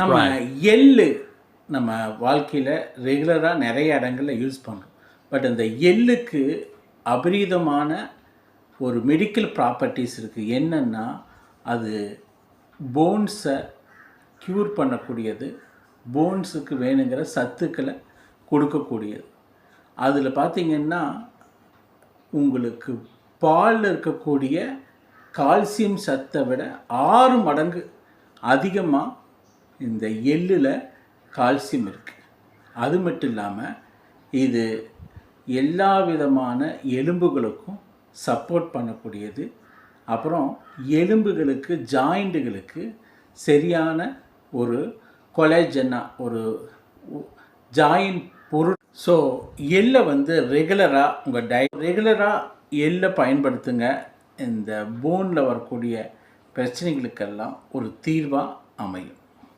நம்ம எள்ளு நம்ம வாழ்க்கையில் ரெகுலராக நிறைய இடங்களில் யூஸ் பண்ணுறோம் பட் அந்த எள்ளுக்கு அபரீதமான ஒரு மெடிக்கல் ப்ராப்பர்ட்டிஸ் இருக்குது என்னென்னா அது போன்ஸை க்யூர் பண்ணக்கூடியது போன்ஸுக்கு வேணுங்கிற சத்துக்களை கொடுக்கக்கூடியது. அதில் பார்த்தீங்கன்னா உங்களுக்கு பாலில் இருக்கக்கூடிய கால்சியம் சத்தை விட ஆறு மடங்கு அதிகமாக இந்த எள்ளில் கால்சியம் இருக்குது அது மட்டும் இல்லாமல் இது எல்லா விதமான எலும்புகளுக்கும் சப்போர்ட் பண்ணக்கூடியது. அப்புறம் எலும்புகளுக்கு ஜாயிண்ட்டுகளுக்கு சரியான ஒரு கொலேஜனா ஒரு ஜாயின் பொருள். ஸோ எள்ளை வந்து ரெகுலராக உங்கள் டை ரெகுலராக எள்ளை பயன்படுத்துங்க. இந்த போனில் வரக்கூடிய பிரச்சனைகளுக்கெல்லாம் ஒரு தீர்வாக அமையும்.